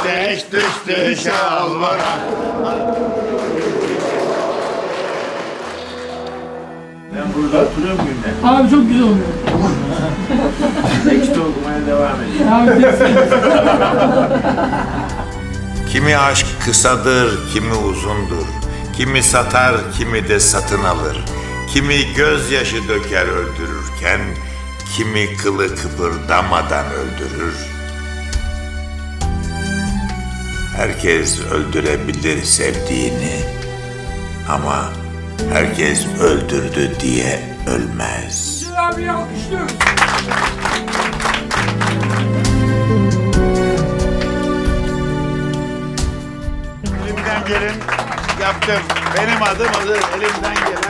Ateş düştü şalvara. Ben burada oturuyorum günler. Abi çok güzel oluyor. Tekst okumaya devam ediyorum. Abi. Kimi aşk kısadır, kimi uzundur. Kimi satar, kimi de satın alır. Kimi gözyaşı döker öldürürken, kimi kılı kıpırdamadan öldürür. Herkes öldürebilir sevdiğini ama herkes öldürdü diye ölmez. Abi alkışlıyoruz. Elimden gelen yaptım. Benim adım adı elimden gelen